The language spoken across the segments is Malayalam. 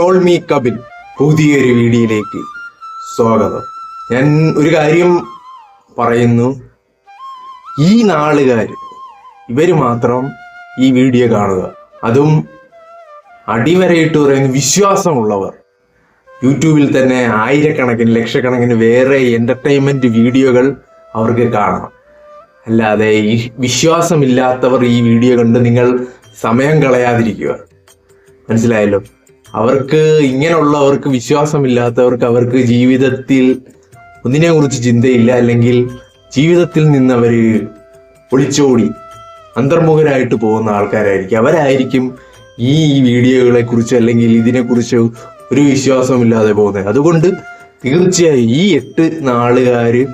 കോൾ മീ കപിൽ പുതിയൊരു വീഡിയോയിലേക്ക് സ്വാഗതം. ഞാൻ ഒരു കാര്യം പറയുന്നു. ഈ നാളുകാർ ഇവർ മാത്രം ഈ വീഡിയോ കാണുക. അതും അടിവരയിട്ട് പറയുന്ന വിശ്വാസമുള്ളവർ. യൂട്യൂബിൽ തന്നെ ആയിരക്കണക്കിന് ലക്ഷക്കണക്കിന് വേറെ എന്റർടൈൻമെന്റ് വീഡിയോകൾ അവർക്ക് കാണാം. അല്ലാതെ ഈ വിശ്വാസമില്ലാത്തവർ ഈ വീഡിയോ കണ്ട് നിങ്ങൾ സമയം കളയാതിരിക്കുക. മനസ്സിലായല്ലോ? അവർക്ക് ഇങ്ങനെയുള്ളവർക്ക് വിശ്വാസമില്ലാത്തവർക്ക് അവർക്ക് ജീവിതത്തിൽ ഒന്നിനെ കുറിച്ച് ചിന്തയില്ല അല്ലെങ്കിൽ ജീവിതത്തിൽ നിന്ന് അവർ ഒളിച്ചോടി അന്തർമുഖരായിട്ട് പോകുന്ന ആൾക്കാരായിരിക്കും. അവരായിരിക്കും ഈ വീഡിയോകളെ കുറിച്ച് അല്ലെങ്കിൽ ഇതിനെക്കുറിച്ച് ഒരു വിശ്വാസമില്ലാതെ പോകുന്നത്. അതുകൊണ്ട് തീർച്ചയായും ഈ എട്ട് നാളുകാര്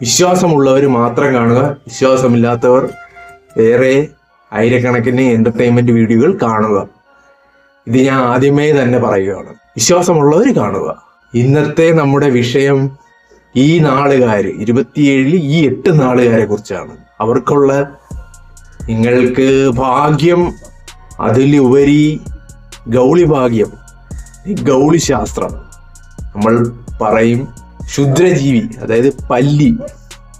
വിശ്വാസമുള്ളവർ മാത്രം കാണുക. വിശ്വാസമില്ലാത്തവർ വേറെ ആയിരക്കണക്കിന് എന്റർടൈൻമെന്റ് വീഡിയോകൾ കാണുക. ഇത് ഞാൻ ആദ്യമേ തന്നെ പറയുകയാണ്. വിശ്വാസമുള്ളവർ കാണുക. ഇന്നത്തെ നമ്മുടെ വിഷയം ഈ നാളുകാർ ഇരുപത്തിയേഴിൽ ഈ എട്ട് നാളുകാരെ കുറിച്ചാണ്. അവർക്കുള്ള നിങ്ങൾക്ക് ഭാഗ്യം അതിലുപരി ഗൗളി ഭാഗ്യം ഗൗളി ശാസ്ത്രം നമ്മൾ പറയും ക്ഷുദ്രജീവി അതായത് പല്ലി.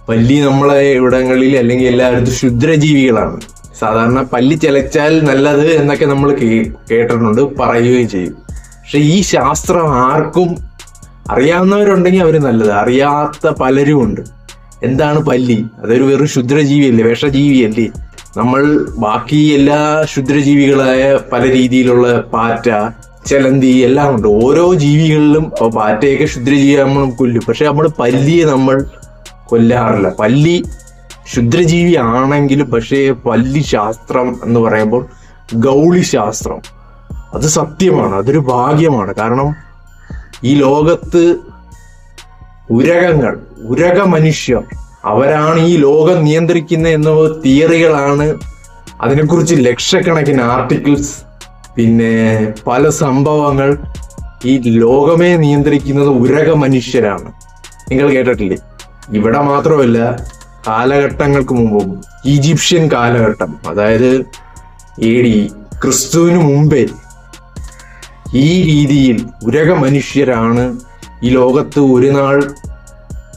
പല്ലി നമ്മളെ ഇവിടങ്ങളിൽ അല്ലെങ്കിൽ എല്ലായിടത്തും ക്ഷുദ്രജീവികളാണ്. സാധാരണ പല്ലി ചിലച്ചാൽ നല്ലത് എന്നൊക്കെ നമ്മൾ കേട്ടിട്ടുണ്ട് പറയുകയും ചെയ്യും. പക്ഷെ ഈ ശാസ്ത്രം ആർക്കും അറിയാവുന്നവരുണ്ടെങ്കിൽ അവർ നല്ലത് അറിയാത്ത പലരും ഉണ്ട്. എന്താണ് പല്ലി? അതൊരു വെറും ക്ഷുദ്രജീവിയല്ലേ? വിഷജീവിയല്ലേ? നമ്മൾ ബാക്കി എല്ലാ ക്ഷുദ്രജീവികളായ പല രീതിയിലുള്ള പാറ്റ ചെലന്തി എല്ലാം ഉണ്ട്. ഓരോ ജീവികളിലും ഇപ്പോൾ പാറ്റയൊക്കെ ക്ഷുദ്രജീവി നമ്മൾ കൊല്ലും. പക്ഷെ നമ്മൾ പല്ലിയെ നമ്മൾ കൊല്ലാറില്ല. പല്ലി ക്ഷുദ്രജീവി ആണെങ്കിലും പക്ഷേ പല്ലി ശാസ്ത്രം എന്ന് പറയുമ്പോൾ ഗൗളി ശാസ്ത്രം അത് സത്യമാണ് അതൊരു ഭാഗ്യമാണ്. കാരണം ഈ ലോകത്ത് ഉരകങ്ങൾ ഉരക മനുഷ്യർ അവരാണ് ഈ ലോകം നിയന്ത്രിക്കുന്ന എന്ന തിയറികളാണ് അതിനെക്കുറിച്ച് ലക്ഷക്കണക്കിന് ആർട്ടിക്കിൾസ് പിന്നെ പല സംഭവങ്ങൾ ഈ ലോകമേ നിയന്ത്രിക്കുന്നത് ഉരക മനുഷ്യരാണ് നിങ്ങൾ കേട്ടിട്ടില്ലേ? ഇവിടെ മാത്രമല്ല കാലഘട്ടങ്ങൾക്ക് മുമ്പും ഈജിപ്ഷ്യൻ കാലഘട്ടം അതായത് എ ഡി ക്രിസ്തുവിന് മുമ്പേ ഈ രീതിയിൽ ഉരക മനുഷ്യരാണ് ഈ ലോകത്ത് ഒരു നാൾ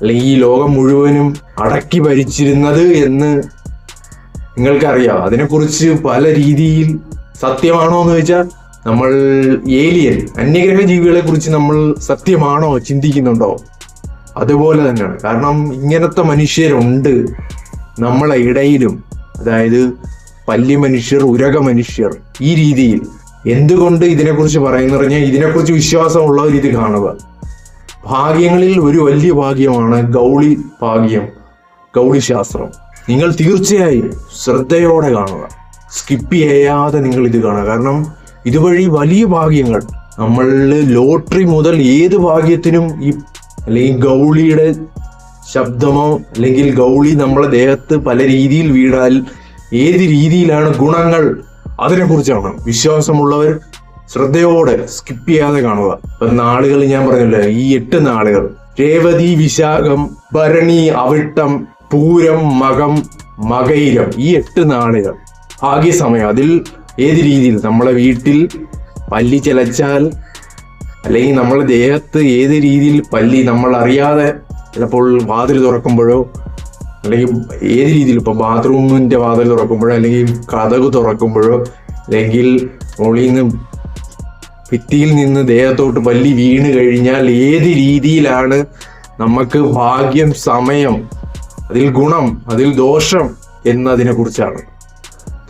അല്ലെങ്കിൽ ഈ ലോകം മുഴുവനും അടക്കി ഭരിച്ചിരുന്നത് എന്ന് നിങ്ങൾക്കറിയാം. അതിനെക്കുറിച്ച് പല രീതിയിൽ സത്യമാണോ എന്ന് വെച്ചാൽ നമ്മൾ ഏലിയൻ അന്യഗ്രഹ ജീവികളെ കുറിച്ച് നമ്മൾ സത്യമാണോ ചിന്തിക്കുന്നുണ്ടോ? അതുപോലെ തന്നെയാണ്. കാരണം ഇങ്ങനത്തെ മനുഷ്യരുണ്ട്. നമ്മളെ ഇടയിലും അതായത് പല്ലി മനുഷ്യർ ഉരക മനുഷ്യർ ഈ രീതിയിൽ എന്തുകൊണ്ട് ഇതിനെക്കുറിച്ച് പറയുന്ന പറഞ്ഞാൽ ഇതിനെക്കുറിച്ച് വിശ്വാസമുള്ളവർ ഇത് കാണുക. ഭാഗ്യങ്ങളിൽ ഒരു വലിയ ഭാഗ്യമാണ് ഗൗളി ഭാഗ്യം ഗൗളി ശാസ്ത്രം. നിങ്ങൾ തീർച്ചയായും ശ്രദ്ധയോടെ കാണുക. സ്കിപ്പ് ചെയ്യാതെ നിങ്ങൾ ഇത് കാണുക. കാരണം ഇതുവഴി വലിയ ഭാഗ്യങ്ങൾ. നമ്മൾ ലോട്ടറി മുതൽ ഏത് ഭാഗ്യത്തിനും ഈ അല്ലെങ്കിൽ ഗൗളിയുടെ ശബ്ദമോ അല്ലെങ്കിൽ ഗൗളി നമ്മളെ ദേഹത്ത് പല രീതിയിൽ വീണാൽ ഏത് രീതിയിലാണ് ഗുണങ്ങൾ അതിനെക്കുറിച്ചാണ്. വിശ്വാസമുള്ളവർ ശ്രദ്ധയോടെ സ്കിപ്പ് ചെയ്യാതെ കാണുക. ഇപ്പൊ നാളുകൾ ഞാൻ പറഞ്ഞല്ലോ ഈ എട്ട് നാളുകൾ. രേവതി വിശാഖം ഭരണി അവിട്ടം പൂരം മകം മകൈരം ഈ എട്ട് നാളുകൾ. ഭാഗ്യസമയം അതിൽ ഏത് രീതിയിൽ? നമ്മളെ വീട്ടിൽ പല്ലി ചിലച്ചാൽ അല്ലെങ്കിൽ നമ്മളെ ദേഹത്ത് ഏത് രീതിയിൽ പല്ലി നമ്മൾ അറിയാതെ ചിലപ്പോൾ വാതിൽ തുറക്കുമ്പോഴോ അല്ലെങ്കിൽ ഏത് രീതിയിൽ ഇപ്പോൾ ബാത്റൂമിന്റെ വാതിൽ തുറക്കുമ്പോഴോ അല്ലെങ്കിൽ കഥക് തുറക്കുമ്പോഴോ അല്ലെങ്കിൽ മുകളിൽ നിന്ന് ഭിത്തിയിൽ നിന്ന് ദേഹത്തോട്ട് പല്ലി വീണ് കഴിഞ്ഞാൽ ഏത് രീതിയിലാണ് നമുക്ക് ഭാഗ്യം സമയം അതിൽ ഗുണം അതിൽ ദോഷം എന്നതിനെ കുറിച്ചാണ്.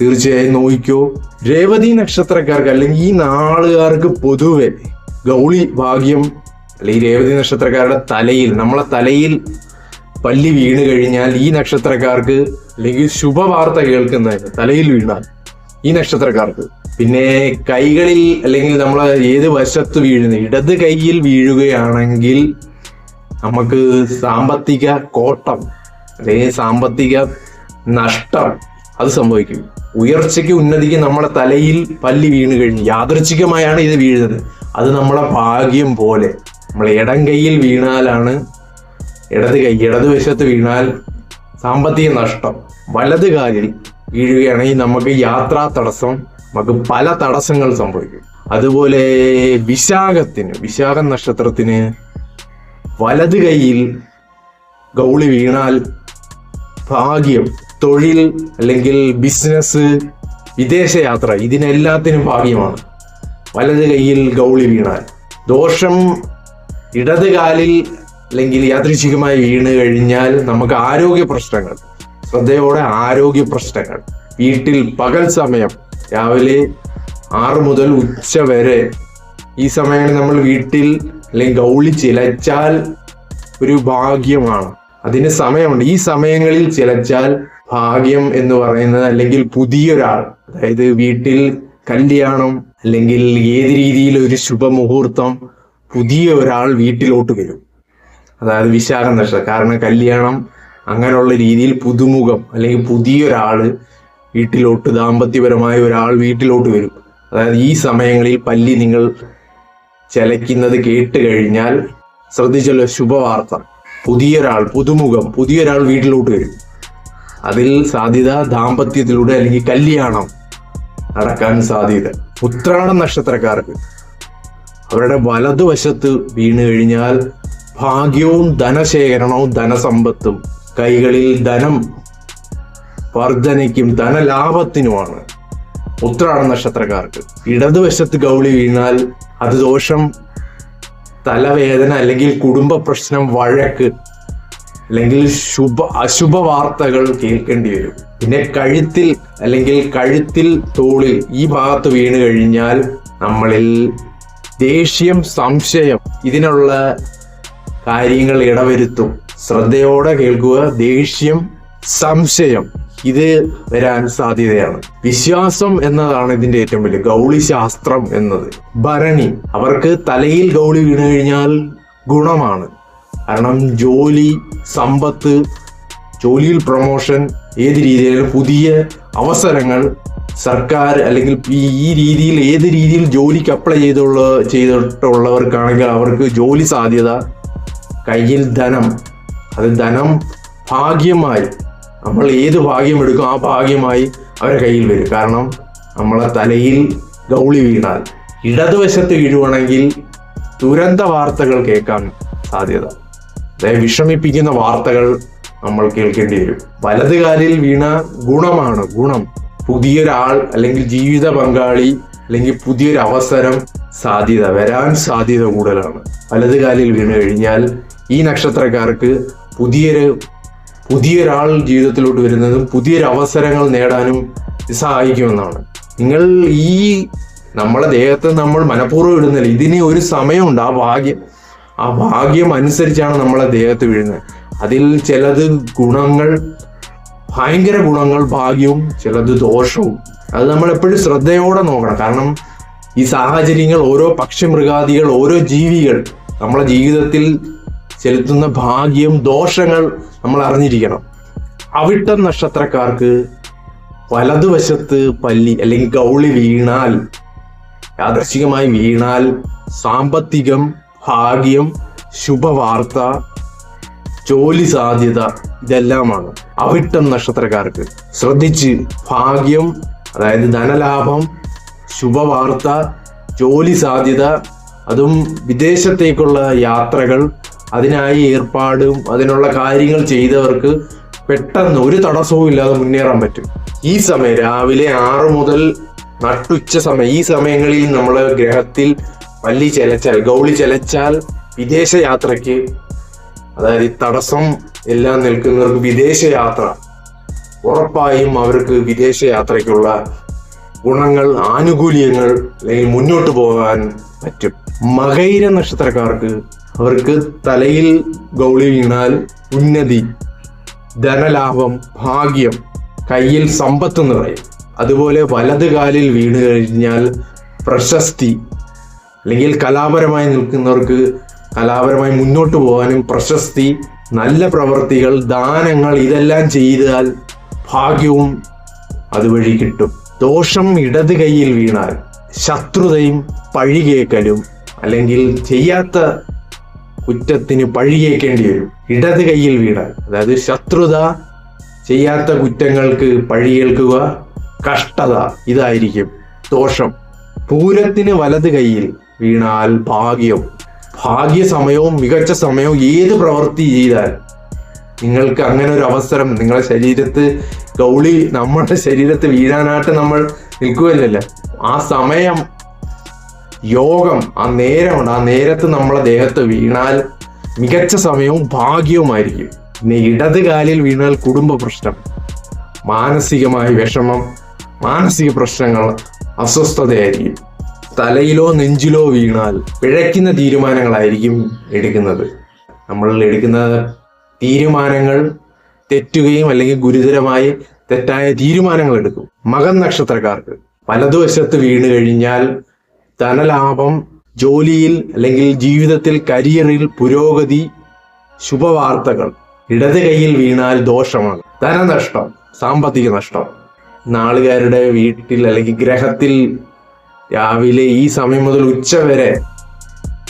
തീർച്ചയായും നോക്കിക്കോ രേവതി നക്ഷത്രക്കാർക്ക് അല്ലെങ്കിൽ ഈ നാളുകാർക്ക് പൊതുവെ ഗൗളി ഭാഗ്യം അല്ലെങ്കിൽ രേവതി നക്ഷത്രക്കാരുടെ തലയിൽ നമ്മളെ തലയിൽ പല്ലി വീണ് കഴിഞ്ഞാൽ ഈ നക്ഷത്രക്കാർക്ക് അല്ലെങ്കിൽ ശുഭവാർത്ത കേൾക്കുന്നതിന് തലയിൽ വീണാൽ ഈ നക്ഷത്രക്കാർക്ക്. പിന്നെ കൈകളിൽ അല്ലെങ്കിൽ നമ്മൾ ഏത് വശത്ത് വീഴുന്ന ഇടത് കൈയിൽ വീഴുകയാണെങ്കിൽ നമുക്ക് സാമ്പത്തിക കോട്ടം അല്ലെങ്കിൽ സാമ്പത്തിക നഷ്ടം അത് സംഭവിക്കും. ഉയർച്ചയ്ക്ക് ഉന്നതിക്ക് നമ്മുടെ തലയിൽ പല്ലി വീണ് കഴിഞ്ഞു യാദൃച്ഛികമായാണ് ഇത് വീഴുന്നത്. അത് നമ്മളെ ഭാഗ്യം പോലെ. നമ്മൾ ഇടം കൈയിൽ വീണാലാണ് ഇടത് കൈ ഇടതുവശത്ത് വീണാൽ സാമ്പത്തിക നഷ്ടം. വലത് കാലിൽ വീഴുകയാണെങ്കിൽ നമുക്ക് യാത്രാ തടസ്സം നമുക്ക് പല തടസ്സങ്ങൾ സംഭവിക്കും. അതുപോലെ വിശാഖത്തിന് വിശാഖ നക്ഷത്രത്തിന് വലത് കൈയിൽ ഗൗളി വീണാൽ ഭാഗ്യം തൊഴിൽ അല്ലെങ്കിൽ ബിസിനസ് വിദേശയാത്ര ഇതിനെല്ലാത്തിനും ഭാഗ്യമാണ്. വലത് കൈയിൽ ഗൗളി വീണാൽ. ദോഷം ഇടത് കാലിൽ അല്ലെങ്കിൽ യാദൃശികമായി വീണ് കഴിഞ്ഞാൽ നമുക്ക് ആരോഗ്യ പ്രശ്നങ്ങൾ ശ്രദ്ധയോടെ ആരോഗ്യ പ്രശ്നങ്ങൾ. വീട്ടിൽ പകൽ സമയം രാവിലെ ആറ് മുതൽ ഉച്ച വരെ ഈ സമയങ്ങളിൽ നമ്മൾ വീട്ടിൽ അല്ലെങ്കിൽ ഗൗളി ചിലച്ചാൽ ഒരു ഭാഗ്യമാണ്. അതിന് സമയമുണ്ട്. ഈ സമയങ്ങളിൽ ചിലച്ചാൽ ഭാഗ്യം എന്ന് പറയുന്നത് അല്ലെങ്കിൽ പുതിയൊരാൾ അതായത് വീട്ടിൽ കല്യാണം അല്ലെങ്കിൽ ഏത് രീതിയിൽ ഒരു ശുഭമുഹൂർത്തം പുതിയ ഒരാൾ വീട്ടിലോട്ട് വരും. അതായത് വിശാഖ നക്ഷത്രം. കാരണം കല്യാണം അങ്ങനെയുള്ള രീതിയിൽ പുതുമുഖം അല്ലെങ്കിൽ പുതിയൊരാൾ വീട്ടിലോട്ട് ദാമ്പത്യപരമായ ഒരാൾ വീട്ടിലോട്ട് വരും. അതായത് ഈ സമയങ്ങളിൽ പല്ലി നിങ്ങൾ ചലയ്ക്കുന്നത് കേട്ട് കഴിഞ്ഞാൽ ശ്രദ്ധിച്ചല്ലോ ശുഭവാർത്ത. പുതിയൊരാൾ പുതുമുഖം പുതിയൊരാൾ വീട്ടിലോട്ട് വരും. അതിൽ സാധ്യത ദാമ്പത്യത്തിലൂടെ അല്ലെങ്കിൽ കല്യാണം നടക്കാൻ സാധ്യത. ഉത്രാട നക്ഷത്രക്കാർക്ക്. അവരുടെ വലതുവശത്ത് വീണ് കഴിഞ്ഞാൽ ഭാഗ്യവും ധനശേഖരണവും ധനസമ്പത്തും കൈകളിൽ ധനം വർധനയ്ക്കും ധനലാഭത്തിനുമാണ് ഉത്രാട നക്ഷത്രക്കാർക്ക്. ഇടതുവശത്ത് ഗൗളി വീണാൽ അത് ദോഷം തലവേദന അല്ലെങ്കിൽ കുടുംബ പ്രശ്നം വഴക്ക് അല്ലെങ്കിൽ ശുഭ അശുഭ വാർത്തകൾ കേൾക്കേണ്ടി വരും. പിന്നെ കഴുത്തിൽ അല്ലെങ്കിൽ കഴുത്തിൽ തോളിൽ ഈ ഭാഗത്ത് വീണ് കഴിഞ്ഞാൽ നമ്മളിൽ ദേഷ്യം സംശയം ഇതിനുള്ള കാര്യങ്ങൾ ഇടവരുത്തും. ശ്രദ്ധയോടെ കേൾക്കുക ദേഷ്യം സംശയം. ഇത് വരാൻ സാധ്യതയാണ്. വിശ്വാസം എന്നതാണ് ഇതിന്റെ ഏറ്റവും വലിയ ഗൗളി ശാസ്ത്രം എന്നത്. ഭരണി. അവർക്ക് തലയിൽ ഗൗളി വീണു കഴിഞ്ഞാൽ ഗുണമാണ്. കാരണം ജോലി സമ്പത്ത് ജോലിയിൽ പ്രൊമോഷൻ ഏത് രീതിയിലും പുതിയ അവസരങ്ങൾ സർക്കാർ അല്ലെങ്കിൽ ഈ രീതിയിൽ ഏത് രീതിയിൽ ജോലിക്ക് അപ്ലൈ ചെയ്തുള്ള ചെയ്തിട്ടുള്ളവർക്കാണെങ്കിൽ അവർക്ക് ജോലി സാധ്യത കയ്യിൽ ധനം അത് ധനം ഭാഗ്യമായി നമ്മൾ ഏത് ഭാഗ്യം എടുക്കും ആ ഭാഗ്യമായി അവരുടെ കയ്യിൽ വരും. കാരണം നമ്മളെ തലയിൽ ഗൗളി വീണാൽ ഇടതുവശത്ത് വീഴുവാണെങ്കിൽ ദുരന്ത വാർത്തകൾ കേൾക്കാൻ സാധ്യത. അതായത് വിഷമിപ്പിക്കുന്ന വാർത്തകൾ നമ്മൾ കേൾക്കേണ്ടി വരും. വലത് കാലിൽ വീണ ഗുണമാണ്. ഗുണം. പുതിയൊരാൾ അല്ലെങ്കിൽ ജീവിത പങ്കാളി അല്ലെങ്കിൽ പുതിയൊരു അവസരം സാധ്യത. വരാൻ സാധ്യത കൂടുതലാണ്. വലത് കാലിൽ വീണ് കഴിഞ്ഞാൽ ഈ നക്ഷത്രക്കാർക്ക് പുതിയൊരു പുതിയൊരാൾ ജീവിതത്തിലോട്ട് വരുന്നതും പുതിയൊരു അവസരങ്ങൾ നേടാനും സഹായിക്കുമെന്നാണ്. നിങ്ങൾ ഈ നമ്മളെ ദേഹത്തെ നമ്മൾ മനഃപൂർവം ഇടുന്നില്ല. ഇതിന് ഒരു സമയമുണ്ട്. ആ ഭാഗ്യം ആ ഭാഗ്യം അനുസരിച്ചാണ് നമ്മളെ ദേഹത്ത് വീഴുന്നത്. അതിൽ ചിലത് ഗുണങ്ങൾ ഭയങ്കര ഗുണങ്ങൾ ഭാഗ്യവും ചിലത് ദോഷവും. അത് നമ്മൾ എപ്പോഴും ശ്രദ്ധയോടെ നോക്കണം. കാരണം ഈ സാഹചര്യങ്ങൾ ഓരോ പക്ഷിമൃഗാദികൾ ഓരോ ജീവികൾ നമ്മളെ ജീവിതത്തിൽ ചെലുത്തുന്ന ഭാഗ്യം ദോഷങ്ങൾ നമ്മൾ അറിഞ്ഞിരിക്കണം. അവിട്ടം നക്ഷത്രക്കാർക്ക് വലതുവശത്ത് പല്ലി അല്ലെങ്കിൽ ഗൗളി വീണാൽ യാദർശികമായി വീണാൽ സാമ്പത്തികം ഭാഗ്യം ശുഭവാർത്ത ജോലി സാധ്യത ഇതെല്ലാമാണ്. അവിട്ടം നക്ഷത്രക്കാർക്ക്. ശ്രദ്ധിച്ച് ഭാഗ്യം അതായത് ധനലാഭം ശുഭവാർത്ത ജോലി സാധ്യത അതും വിദേശത്തേക്കുള്ള യാത്രകൾ അതിനായി ഏർപ്പാടും അതിനുള്ള കാര്യങ്ങൾ ചെയ്തവർക്ക് പെട്ടെന്ന് ഒരു തടസ്സവും ഇല്ലാതെ മുന്നേറാൻ പറ്റും. ഈ സമയം രാവിലെ ആറ് മുതൽ നട്ടുച്ച സമയം ഈ സമയങ്ങളിൽ നമ്മൾ ഗ്രഹത്തിൽ പല്ലി ചെലച്ചാൽ ഗൗളി ചെലച്ചാൽ വിദേശ യാത്രയ്ക്ക് അതായത് ഈ തടസ്സം എല്ലാം നിൽക്കുന്നവർക്ക് വിദേശ യാത്ര. ഉറപ്പായും അവർക്ക് വിദേശ യാത്രയ്ക്കുള്ള ഗുണങ്ങൾ ആനുകൂല്യങ്ങൾ അല്ലെങ്കിൽ മുന്നോട്ട് പോകാൻ പറ്റും. മകൈര നക്ഷത്രക്കാർക്ക് അവർക്ക് തലയിൽ ഗൗളി വീണാൽ ഉന്നതി ധനലാഭം ഭാഗ്യം കയ്യിൽ സമ്പത്ത് നിറയും. അതുപോലെ വലത് കാലിൽ വീണ് കഴിഞ്ഞാൽ പ്രശസ്തി അല്ലെങ്കിൽ കലാപരമായി നിൽക്കുന്നവർക്ക് കലാപരമായി മുന്നോട്ട് പോകാനും പ്രശസ്തി നല്ല പ്രവൃത്തികൾ ദാനങ്ങൾ ഇതെല്ലാം ചെയ്താൽ ഭാഗ്യവും അതുവഴി കിട്ടും. ദോഷം ഇടത് കൈയിൽ വീണാൽ ശത്രുതയും പഴികേക്കലും അല്ലെങ്കിൽ ചെയ്യാത്ത കുറ്റത്തിന് പഴികേക്കേണ്ടി വരും. ഇടത് കൈയിൽ വീണാൽ അതായത് ശത്രുത ചെയ്യാത്ത കുറ്റങ്ങൾക്ക് പഴികേൽക്കുക കഷ്ടത ഇതായിരിക്കും ദോഷം. പൂരത്തിന് വലത് കൈയിൽ വീണാൽ ഭാഗ്യം. ഭാഗ്യ സമയവും മികച്ച സമയവും ഏത് പ്രവൃത്തി ചെയ്താൽ നിങ്ങൾക്ക് അങ്ങനെ ഒരു അവസരം നിങ്ങളുടെ ശരീരത്ത് ഗൗളി നമ്മുടെ ശരീരത്ത് വീഴാനായിട്ട് നമ്മൾ നിൽക്കുകയല്ലല്ലോ. ആ സമയം യോഗം ആ നേരമുണ്ട് ആ നേരത്ത് നമ്മളെ ദേഹത്ത് വീണാൽ മികച്ച സമയവും ഭാഗ്യവുമായിരിക്കും. പിന്നെ ഇടത് കാലിൽ വീണാൽ കുടുംബ പ്രശ്നം മാനസികമായ വിഷമം മാനസിക പ്രശ്നങ്ങൾ അസ്വസ്ഥതയായിരിക്കും. തലയിലോ നെഞ്ചിലോ വീണാൽ പിഴയ്ക്കുന്ന തീരുമാനങ്ങളായിരിക്കും എടുക്കുന്നത്. നമ്മൾ എടുക്കുന്ന തീരുമാനങ്ങൾ തെറ്റുകയും അല്ലെങ്കിൽ ഗുരുതരമായി തെറ്റായ തീരുമാനങ്ങൾ എടുക്കും. മകൻ നക്ഷത്രക്കാർക്ക് വലതുവശത്ത് വീണ് കഴിഞ്ഞാൽ ധനലാഭം ജോലിയിൽ അല്ലെങ്കിൽ ജീവിതത്തിൽ കരിയറിൽ പുരോഗതി ശുഭവാർത്തകൾ ഇടത് കൈയിൽ വീണാൽ ദോഷമാണ് ധനനഷ്ടം സാമ്പത്തിക നഷ്ടം. നാളുകാരുടെ വീട്ടിൽ അല്ലെങ്കിൽ ഗ്രഹത്തിൽ രാവിലെ ഈ സമയം മുതൽ ഉച്ച വരെ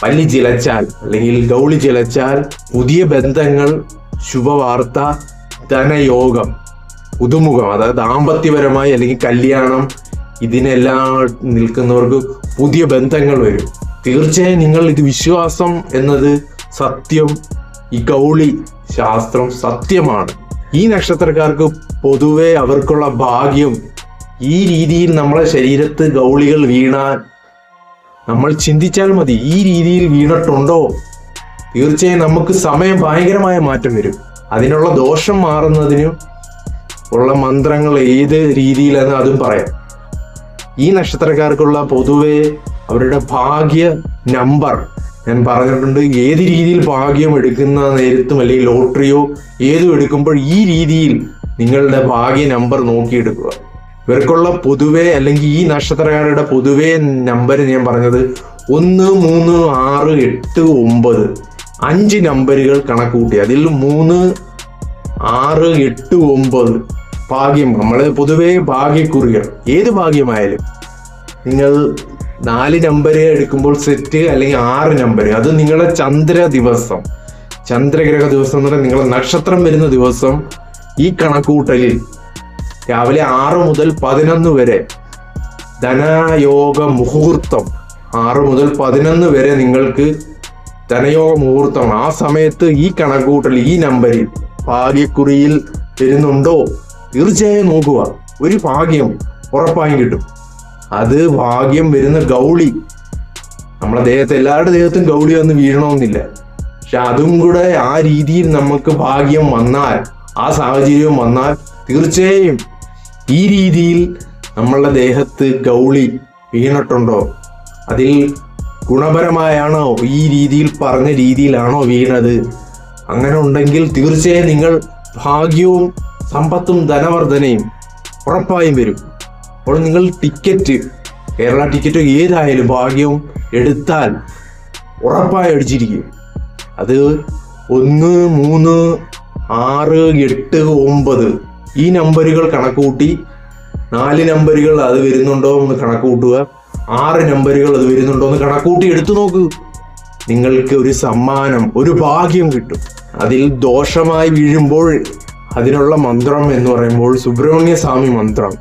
പല്ലി ചിലച്ചാൽ അല്ലെങ്കിൽ ഗൗളി ചിലച്ചാൽ പുതിയ ബന്ധങ്ങൾ ശുഭവാർത്ത ധനയോഗം പുതുമുഖം അതായത് ദാമ്പത്യപരമായി അല്ലെങ്കിൽ കല്യാണം ഇതിനെല്ലാം നിൽക്കുന്നവർക്ക് പുതിയ ബന്ധങ്ങൾ വരും. തീർച്ചയായും നിങ്ങൾ ഇത് വിശ്വാസം എന്നത് സത്യം ഈ ഗൗളി ശാസ്ത്രം സത്യമാണ്. ഈ നക്ഷത്രക്കാർക്ക് പൊതുവെ അവർക്കുള്ള ഭാഗ്യം ഈ രീതിയിൽ നമ്മളെ ശരീരത്ത് ഗൗളികൾ വീണാൽ നമ്മൾ ചിന്തിച്ചാൽ മതി ഈ രീതിയിൽ വീണിട്ടുണ്ടോ? തീർച്ചയായും നമുക്ക് സമയം ഭയങ്കരമായ മാറ്റം വരും. അതിനുള്ള ദോഷം മാറുന്നതിനും ഉള്ള മന്ത്രങ്ങൾ ഏത് രീതിയിലെന്ന് അതും പറയാം. ഈ നക്ഷത്രക്കാർക്കുള്ള പൊതുവെ അവരുടെ ഭാഗ്യ നമ്പർ ഞാൻ പറഞ്ഞിട്ടുണ്ട് ഏത് രീതിയിൽ ഭാഗ്യം എടുക്കുന്ന നേരത്തും അല്ലെങ്കിൽ ലോട്ടറിയോ ഏതും എടുക്കുമ്പോൾ ഈ രീതിയിൽ നിങ്ങളുടെ ഭാഗ്യ നമ്പർ നോക്കിയെടുക്കുക. ഇവർക്കുള്ള പൊതുവെ അല്ലെങ്കിൽ ഈ നക്ഷത്രക്കാരുടെ പൊതുവെ നമ്പർ ഞാൻ പറഞ്ഞത് ഒന്ന് മൂന്ന് ആറ് എട്ട് ഒമ്പത്. അഞ്ച് നമ്പറുകൾ കണക്ക് കൂട്ടി അതിൽ മൂന്ന് ആറ് എട്ട് ഒമ്പത്. ഭാഗ്യം. നമ്മൾ പൊതുവേ ഭാഗ്യക്കുറികൾ. ഏത് ഭാഗ്യമായാലും. നിങ്ങൾ നാല് നമ്പർ എടുക്കുമ്പോൾ സെറ്റ് അല്ലെങ്കിൽ ആറ് നമ്പർ അത് നിങ്ങളുടെ ചന്ദ്ര ദിവസം. ചന്ദ്രഗ്രഹ ദിവസം എന്ന് പറഞ്ഞാൽ നിങ്ങളുടെ നക്ഷത്രം വരുന്ന ദിവസം ഈ കണക്കൂട്ടലിൽ രാവിലെ ആറ് മുതൽ പതിനൊന്ന് വരെ ധനയോഗ മുഹൂർത്തം. ആറ് മുതൽ പതിനൊന്ന് വരെ നിങ്ങൾക്ക് ധനയോഗ മുഹൂർത്തമാണ് ആ സമയത്ത് ഈ കണക്കൂട്ടൽ ഈ നമ്പറിൽ ഭാഗ്യക്കുറിയിൽ വരുന്നുണ്ടോ? തീർച്ചയായും നോക്കുക. ഒരു ഭാഗ്യം ഉറപ്പായും കിട്ടും. അത് ഭാഗ്യം വരുന്ന ഗൗളി. നമ്മളെ ദേഹത്ത് എല്ലാവരുടെ ദേഹത്തും ഗൗളി വന്ന് വീഴണമെന്നില്ല. പക്ഷെ അതും കൂടെ ആ രീതിയിൽ നമുക്ക് ഭാഗ്യം വന്നാൽ ആ സാഹചര്യം വന്നാൽ തീർച്ചയായും ഈ രീതിയിൽ നമ്മളുടെ ദേഹത്ത് ഗൗളി വീണിട്ടുണ്ടോ? അതിൽ ഗുണപരമായാണോ? ഈ രീതിയിൽ പറഞ്ഞ രീതിയിലാണോ വീണത്? അങ്ങനെ ഉണ്ടെങ്കിൽ തീർച്ചയായും നിങ്ങൾ ഭാഗ്യവും സമ്പത്തും ധനവർദ്ധനയും ഉറപ്പായും വരും. അപ്പോൾ നിങ്ങൾ ടിക്കറ്റ് കേരള ടിക്കറ്റ് ഏതായാലും ഭാഗ്യവും എടുത്താൽ ഉറപ്പായി അടിച്ചിരിക്കും. അത് ഒന്ന് മൂന്ന് ആറ് എട്ട് ഒമ്പത് ഈ നമ്പറുകൾ കണക്കുകൂട്ടി നാല് നമ്പറുകൾ അത് വരുന്നുണ്ടോ എന്ന് കണക്കുകൂട്ടുക. ആറ് നമ്പറുകൾ അത് വരുന്നുണ്ടോ എന്ന് കണക്കുകൂട്ടി എടുത്തു നോക്കൂ. നിങ്ങൾക്ക് ഒരു സമ്മാനം ഒരു ഭാഗ്യം കിട്ടും. അതിൽ ദോഷമായി വീഴുമ്പോൾ അതിനുള്ള മന്ത്രം എന്ന് പറയുമ്പോൾ സുബ്രഹ്മണ്യ സ്വാമി മന്ത്രം.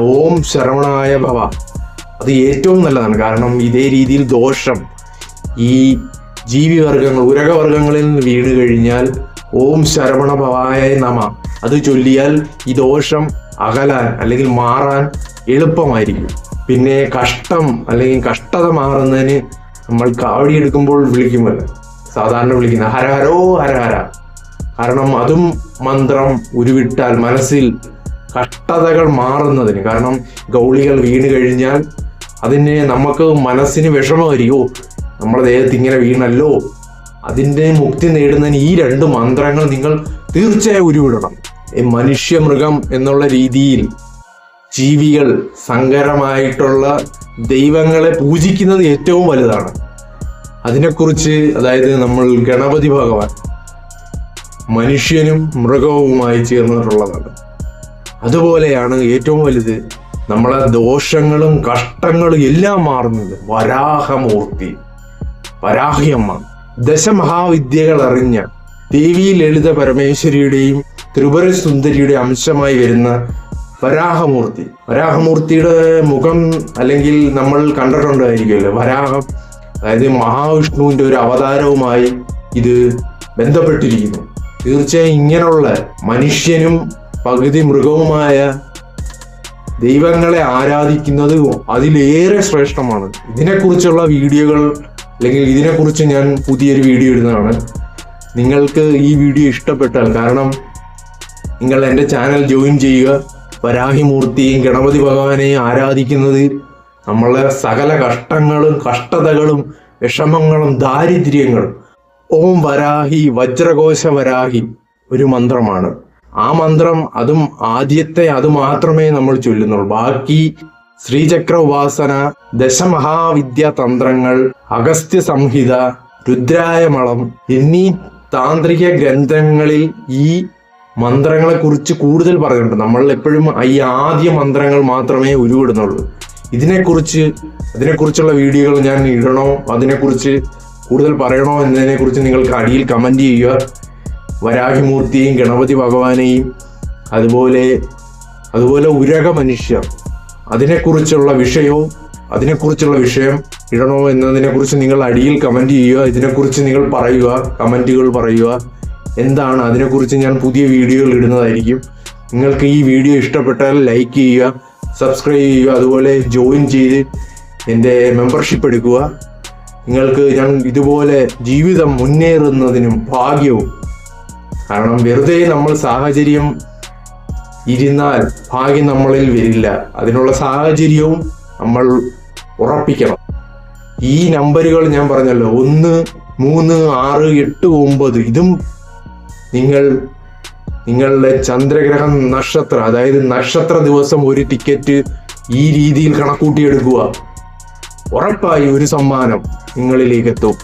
ഓം ശരവണായ ഭവ. അത് ഏറ്റവും നല്ലതാണ്. കാരണം ഇതേ രീതിയിൽ ദോഷം ഈ ജീവിവർഗങ്ങൾ ഉരകവർഗങ്ങളിൽ നിന്ന് വീണ് കഴിഞ്ഞാൽ ഓം ശരവണ ഭവായ നമ. അത് ചൊല്ലിയാൽ ഈ ദോഷം അകലാൻ അല്ലെങ്കിൽ മാറാൻ എളുപ്പമായിരിക്കും. പിന്നെ കഷ്ടം അല്ലെങ്കിൽ കഷ്ടത മാറുന്നതിന് നമ്മൾ കാവടി എടുക്കുമ്പോൾ വിളിക്കുമല്ലോ സാധാരണ വിളിക്കുന്ന ഹരഹരോ ഹരഹര കാരണം അതും മന്ത്രം ഉരുവിട്ടാൽ മനസ്സിൽ കഷ്ടതകൾ മാറുന്നതിന്. കാരണം ഗൗളികൾ വീണ് കഴിഞ്ഞാൽ അതിന് നമുക്ക് മനസ്സിന് വിഷമമായിരിക്കോ. നമ്മുടെ ദേഹത്ത് ഇങ്ങനെ വീണല്ലോ. അതിന്റെ മുക്തി നേടുന്നതിന് ഈ രണ്ട് മന്ത്രങ്ങൾ നിങ്ങൾ തീർച്ചയായും ഉരുവിടണം. ഈ മനുഷ്യ മൃഗം എന്നുള്ള രീതിയിൽ ജീവികൾ സങ്കരമായിട്ടുള്ള ദൈവങ്ങളെ പൂജിക്കുന്നത് ഏറ്റവും വലുതാണ്. അതിനെക്കുറിച്ച് അതായത് നമ്മൾ ഗണപതി ഭഗവാൻ മനുഷ്യനും മൃഗവുമായി ചേർന്നിട്ടുള്ളതാണ്. അതുപോലെയാണ് ഏറ്റവും വലുത് നമ്മളെ ദോഷങ്ങളും കഷ്ടങ്ങളും എല്ലാം മാറുന്നത് വരാഹമൂർത്തി വരാഹിയമ്മ ദശമഹാവിദ്യകൾ അറിഞ്ഞ ദേവി ലളിത പരമേശ്വരിയുടെയും ത്രിപുര സുന്ദരിയുടെ അംശമായി വരുന്ന വരാഹമൂർത്തി. വരാഹമൂർത്തിയുടെ മുഖം അല്ലെങ്കിൽ നമ്മൾ കണ്ടിട്ടുണ്ടായിരിക്കുമല്ലോ. വരാഹം അതായത് മഹാവിഷ്ണുവിന്റെ ഒരു അവതാരവുമായി ഇത് ബന്ധപ്പെട്ടിരിക്കുന്നു. തീർച്ചയായും ഇങ്ങനെയുള്ള മനുഷ്യനും പകുതി മൃഗവുമായ ദൈവങ്ങളെ ആരാധിക്കുന്നത് അതിലേറെ ശ്രേഷ്ഠമാണ്. ഇതിനെക്കുറിച്ചുള്ള വീഡിയോകൾ അല്ലെങ്കിൽ ഇതിനെക്കുറിച്ച് ഞാൻ പുതിയൊരു വീഡിയോ ഇടുന്നതാണ്. നിങ്ങൾക്ക് ഈ വീഡിയോ ഇഷ്ടപ്പെട്ടാൽ കാരണം നിങ്ങൾ എന്റെ ചാനൽ ജോയിൻ ചെയ്യുക. വരാഹിമൂർത്തിയും ഗണപതി ഭഗവാനെയും ആരാധിക്കുന്നത് നമ്മളെ സകല കഷ്ടങ്ങളും കഷ്ടതകളും വിഷമങ്ങളും ദാരിദ്ര്യങ്ങളും. ഓം വരാഹി വജ്രകോശ വരാഹി ഒരു മന്ത്രമാണ്. ആ മന്ത്രം അതും ആദ്യത്തെ അത് മാത്രമേ നമ്മൾ ചൊല്ലുന്നുള്ളൂ. ബാക്കി ശ്രീചക്ര ഉപാസന ദശമഹാവിദ്യ തന്ത്രങ്ങൾ അഗസ്ത്യ സംഹിത രുദ്രായമളം എന്നീ താന്ത്രിക ഗ്രന്ഥങ്ങളിൽ ഈ മന്ത്രങ്ങളെ കുറിച്ച് കൂടുതൽ പറയുന്നുണ്ട് നമ്മൾ എപ്പോഴും ഈ ആദ്യ മന്ത്രങ്ങൾ മാത്രമേ ഉരുവിടുന്നുള്ളൂ. ഇതിനെക്കുറിച്ച് അതിനെക്കുറിച്ചുള്ള വീഡിയോകൾ ഞാൻ ഇടണോ? അതിനെക്കുറിച്ച് കൂടുതൽ പറയണോ എന്നതിനെക്കുറിച്ച് നിങ്ങൾക്ക് അടിയിൽ കമന്റ് ചെയ്യുക. വരാഹിമൂർത്തിയെയും ഗണപതി ഭഗവാനെയും അതുപോലെ അതുപോലെ ഉരക മനുഷ്യർ. അതിനെക്കുറിച്ചുള്ള വിഷയവും അതിനെക്കുറിച്ചുള്ള വിഷയം ഇടണോ എന്നതിനെക്കുറിച്ച് നിങ്ങൾ അടിയിൽ കമന്റ് ചെയ്യുക. ഇതിനെക്കുറിച്ച് നിങ്ങൾ പറയുക കമന്റുകൾ പറയുക. എന്താണ് അതിനെക്കുറിച്ച് ഞാൻ പുതിയ വീഡിയോകൾ ഇടുന്നതായിരിക്കും. നിങ്ങൾക്ക് ഈ വീഡിയോ ഇഷ്ടപ്പെട്ടാൽ ലൈക്ക് ചെയ്യുക സബ്സ്ക്രൈബ് ചെയ്യുക അതുപോലെ ജോയിൻ ചെയ്ത് എന്റെ മെമ്പർഷിപ്പ് എടുക്കുക. നിങ്ങൾക്ക് ഞാൻ ഇതുപോലെ ജീവിതം മുന്നേറുന്നതിനും ഭാഗ്യവും. കാരണം വെറുതെ നമ്മൾ സാഹചര്യം ഇരുന്നാൽ ഭാഗ്യം നമ്മളിൽ വരില്ല. അതിനുള്ള സാഹചര്യവും നമ്മൾ ഉറപ്പിക്കണം. ഈ നമ്പറുകൾ ഞാൻ പറഞ്ഞല്ലോ ഒന്ന് മൂന്ന് ആറ് എട്ട് ഒമ്പത് ഇതും നിങ്ങൾ നിങ്ങളുടെ ചന്ദ്രഗ്രഹം നക്ഷത്ര അതായത് നക്ഷത്ര ദിവസം ഒരു ടിക്കറ്റ് ഈ രീതിയിൽ കണക്കൂട്ടിയെടുക്കുക. ഉറപ്പായി ഒരു സമ്മാനം നിങ്ങളിലേക്ക് എത്തും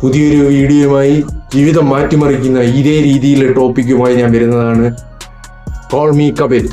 പുതിയൊരു വീഡിയോയുമായി ജീവിതം മാറ്റിമറിക്കുന്ന ഇതേ രീതിയിലെ ടോപ്പിക്കുമായി ഞാൻ വരുന്നതാണ്. Call me Kapil